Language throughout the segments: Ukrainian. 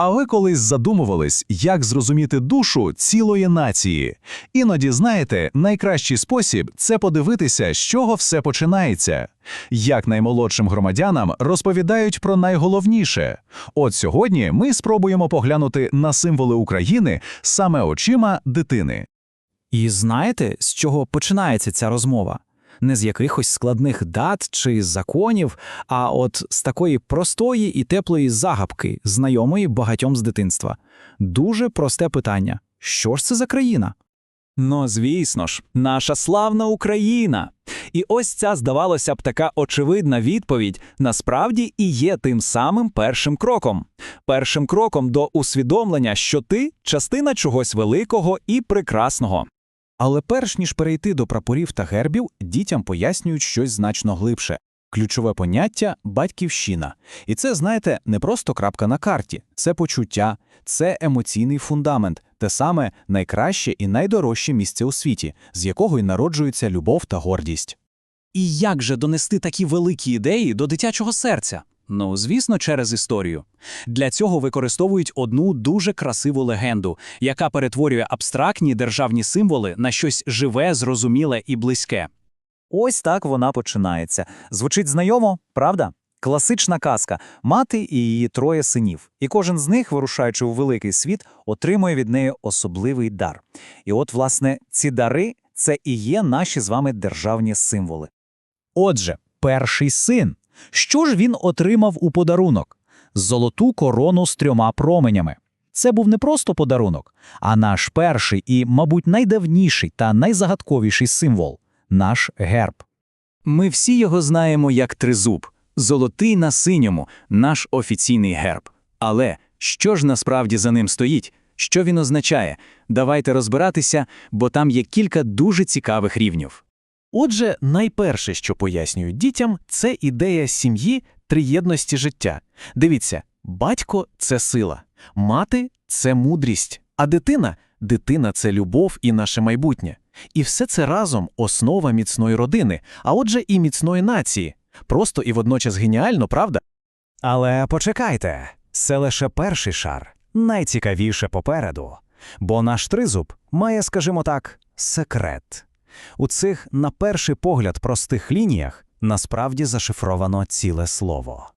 А ви колись задумувались, як зрозуміти душу цілої нації? Іноді, знаєте, найкращий спосіб це подивитися, з чого все починається. Як наймолодшим громадянам розповідають про найголовніше. От сьогодні ми спробуємо поглянути на символи України саме очима дитини. І знаєте, з чого починається ця розмова? Не з якихось складних дат чи законів, а от з такої простої і теплої загадки, знайомої багатьом з дитинства. Дуже просте питання: що ж це за країна? Ну, звісно ж, наша славна Україна. І ось ця, здавалося б, така очевидна відповідь насправді і є тим самим першим кроком. Першим кроком до усвідомлення, що ти частина чогось великого і прекрасного. Але перш ніж перейти до прапорів та гербів, дітям пояснюють щось значно глибше. Ключове поняття батьківщина. І це, знаєте, не просто крапка на карті, це почуття, це емоційний фундамент, те саме найкраще і найдорожче місце у світі, з якого й народжується любов та гордість. І як же донести такі великі ідеї до дитячого серця? Ну, звісно, через історію. Для цього використовують одну дуже красиву легенду, яка перетворює абстрактні державні символи на щось живе, зрозуміле і близьке. Ось так вона починається. Звучить знайомо, правда? Класична казка мати і її троє синів, і кожен з них, вирушаючи у великий світ, отримує від неї особливий дар. І от, власне, ці дари це і є наші з вами державні символи. Отже, перший син. Що ж він отримав у подарунок? Золоту корону з трьома променями. Це був не просто подарунок, а наш перший і, мабуть, найдавніший та найзагадковіший символ наш герб. Ми всі його знаємо як тризуб, золотий на синьому, наш офіційний герб. Але що ж насправді за ним стоїть? Що він означає? Давайте розбиратися, бо там є кілька дуже цікавих рівнів. Отже, найперше, що пояснюють дітям, це ідея сім'ї триєдності життя. Дивіться, батько це сила, мати це мудрість, а дитина дитина це любов і наше майбутнє. І все це разом основа міцної родини, а отже, і міцної нації. Просто і водночас геніально, правда? Але почекайте, це лише перший шар, найцікавіше попереду. Бо наш тризуб має, скажімо так, секрет. У цих, на перший погляд, простих лініях насправді зашифровано ціле слово.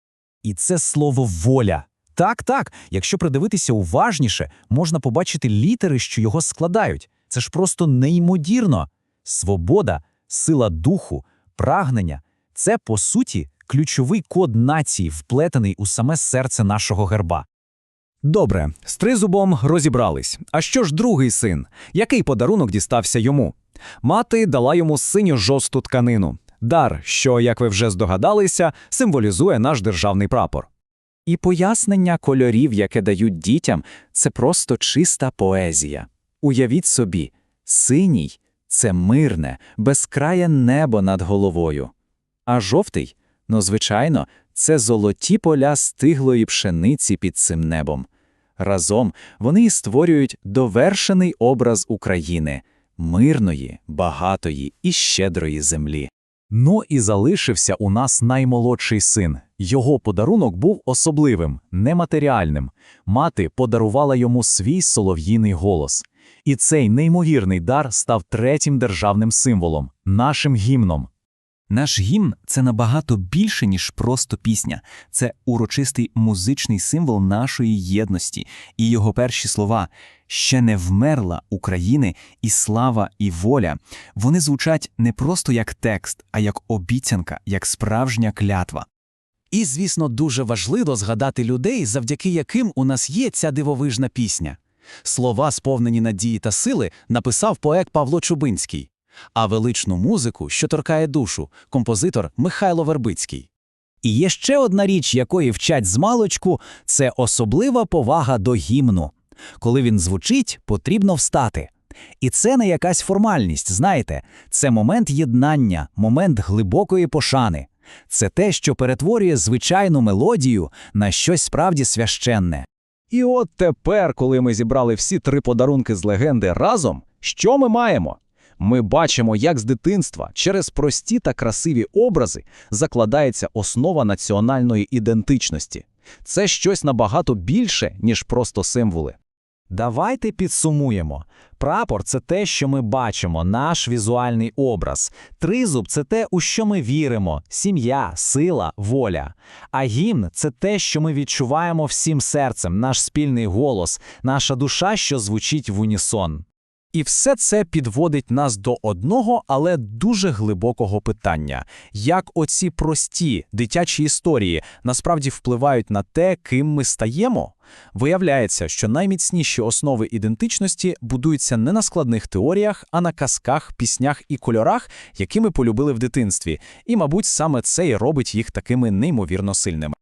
І це слово воля. Так, так, якщо придивитися уважніше, можна побачити літери, що його складають. Це ж просто неймовірно. Свобода, сила духу, прагнення це, по суті, ключовий код нації, вплетений у саме серце нашого герба. Добре, з тризубом розібрались. А що ж другий син? Який подарунок дістався йому? Мати дала йому синьо-жовту тканину. Дар, що, як ви вже здогадалися, символізує наш державний прапор. І пояснення кольорів, яке дають дітям, це просто чиста поезія. Уявіть собі, синій це мирне, безкрає небо над головою. А жовтий, ну, звичайно, це золоті поля стиглої пшениці під цим небом. Разом вони створюють довершений образ України мирної, багатої і щедрої землі. Ну і залишився у нас наймолодший син. Його подарунок був особливим, нематеріальним. Мати подарувала йому свій солов'їний голос. І цей неймовірний дар став третім державним символом нашим гімном. Наш гімн це набагато більше, ніж просто пісня. Це урочистий музичний символ нашої єдності, і його перші слова ще не вмерла України і слава, і воля. Вони звучать не просто як текст, а як обіцянка, як справжня клятва. І, звісно, дуже важливо згадати людей, завдяки яким у нас є ця дивовижна пісня. Слова, сповнені надії та сили, написав поет Павло Чубинський, а величну музику, що торкає душу, композитор Михайло Вербицький. І є ще одна річ, якої вчать з малочку, це особлива повага до гімну. Коли він звучить, потрібно встати. І це не якась формальність, знаєте, це момент єднання, момент глибокої пошани. Це те, що перетворює звичайну мелодію на щось справді священне. І от тепер, коли ми зібрали всі три подарунки з легенди разом, що ми маємо? Ми бачимо, як з дитинства через прості та красиві образи закладається основа національної ідентичності. Це щось набагато більше, ніж просто символи. Давайте підсумуємо. Прапор це те, що ми бачимо, наш візуальний образ. Тризуб це те, у що ми віримо: сім'я, сила, воля. А гімн це те, що ми відчуваємо всім серцем, наш спільний голос, наша душа, що звучить в унісон. І все це підводить нас до одного, але дуже глибокого питання: як оці прості дитячі історії насправді впливають на те, ким ми стаємо? Виявляється, що найміцніші основи ідентичності будуються не на складних теоріях, а на казках, піснях і кольорах, які ми полюбили в дитинстві. І, мабуть, саме це і робить їх такими неймовірно сильними.